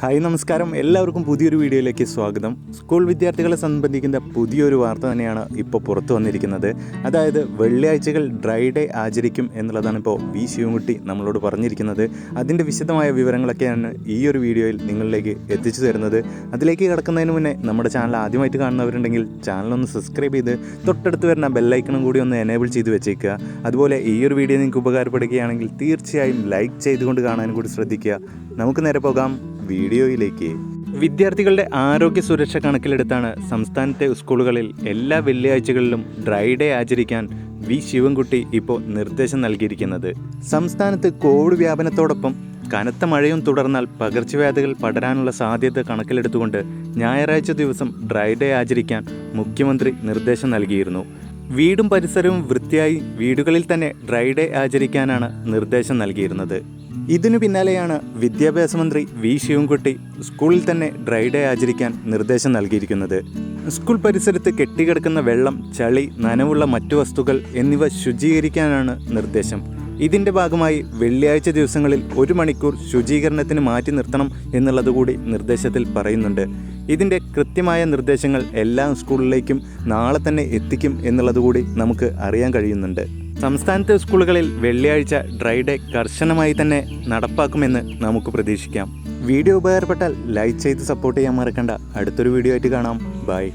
Hi നമസ്കാരം. എല്ലാവർക്കും പുതിയൊരു വീഡിയോയിലേക്ക് സ്വാഗതം. സ്കൂൾ വിദ്യാർത്ഥികളെ സംബന്ധിക്കുന്ന പുതിയൊരു വാർത്ത തന്നെയാണ് ഇപ്പോൾ പുറത്തു വന്നിരിക്കുന്നത്. അതായത് വെള്ളിയാഴ്ചകൾ ഡ്രൈ ഡേ ആചരിക്കും എന്നുള്ളതാണ് ഇപ്പോൾ വി. ശിവൻകുട്ടി നമ്മളോട് പറഞ്ഞിരിക്കുന്നത്. അതിന്റെ വിശദമായ വിവരങ്ങളൊക്കെയാണ് ഈ ഒരു വീഡിയോയിൽ നിങ്ങളിലേക്ക് എത്തിച്ചു തരുന്നത്. അതിലേക്ക് കിടക്കുന്നതിന് മുന്നേ നമ്മുടെ ചാനൽ ആദ്യമായിട്ട് കാണുന്നവരുണ്ടെങ്കിൽ ഒന്ന് സബ്സ്ക്രൈബ് ചെയ്ത് തൊട്ടടുത്ത് വരുന്ന ബെല്ലൈക്കണും കൂടി ഒന്ന് എനേബിൾ ചെയ്ത് വെച്ചേക്കുക. അതുപോലെ ഈ ഒരു വീഡിയോ നിങ്ങൾക്ക് ഉപകാരപ്പെടുകയാണെങ്കിൽ തീർച്ചയായും ലൈക്ക് ചെയ്തുകൊണ്ട് കാണാനും കൂടി ശ്രദ്ധിക്കുക. നമുക്ക് നേരെ പോകാം. വീഡിയോയിലേക്ക്. വിദ്യാർത്ഥികളുടെ ആരോഗ്യ സുരക്ഷ കണക്കിലെടുത്താണ് സംസ്ഥാനത്തെ സ്കൂളുകളിൽ എല്ലാ വെള്ളിയാഴ്ചകളിലും ഡ്രൈ ഡേ ആചരിക്കാൻ വി ശിവൻകുട്ടി ഇപ്പോൾ നിർദ്ദേശം നൽകിയിരിക്കുന്നത്. സംസ്ഥാനത്ത് കോവിഡ് വ്യാപനത്തോടൊപ്പം കനത്ത മഴയും തുടർന്നാൽ പകർച്ചവ്യാധികൾ പടരാനുള്ള സാധ്യത കണക്കിലെടുത്തുകൊണ്ട് ഞായറാഴ്ച ദിവസം ഡ്രൈ ഡേ ആചരിക്കാൻ മുഖ്യമന്ത്രി നിർദ്ദേശം നൽകിയിരുന്നു. വീടും പരിസരവും വൃത്തിയായി വീടുകളിൽ തന്നെ ഡ്രൈ ഡേ ആചരിക്കാനാണ് നിർദ്ദേശം നൽകിയിരുന്നത്. ഇതിനു പിന്നാലെയാണ് വിദ്യാഭ്യാസ മന്ത്രി വി. ശിവൻകുട്ടി സ്കൂളിൽ തന്നെ ഡ്രൈ ഡേ ആചരിക്കാൻ നിർദ്ദേശം നൽകിയിരിക്കുന്നത്. സ്കൂൾ പരിസരത്ത് കെട്ടിക്കിടക്കുന്ന വെള്ളം ചളി നനവുള്ള മറ്റു വസ്തുക്കൾ എന്നിവ ശുചീകരിക്കാനാണ് നിർദ്ദേശം. ഇതിന്റെ ഭാഗമായി വെള്ളിയാഴ്ച ദിവസങ്ങളിൽ ഒരു മണിക്കൂർ ശുചീകരണത്തിന് മാറ്റി നിർത്തണം എന്നുള്ളതുകൂടി നിർദ്ദേശത്തിൽ പറയുന്നുണ്ട്. ഇതിന്റെ കൃത്യമായ നിർദ്ദേശങ്ങൾ എല്ലാ സ്കൂളിലേക്കും നാളെ തന്നെ എത്തിക്കും എന്നുള്ളതുകൂടി നമുക്ക് അറിയാൻ കഴിയുന്നുണ്ട്. സംസ്ഥാനത്തെ സ്കൂളുകളിൽ വെള്ളിയാഴ്ച ഡ്രൈ ഡേ കർശനമായി തന്നെ നടപ്പാക്കുമെന്ന് നമുക്ക് പ്രതീക്ഷിക്കാം. വീഡിയോ ഉപകാരപ്പെട്ടാൽ ലൈക്ക് ചെയ്ത് സപ്പോർട്ട് ചെയ്യാൻ മറക്കണ്ട. അടുത്തൊരു വീഡിയോ ആയിട്ട് കാണാം. ബൈ.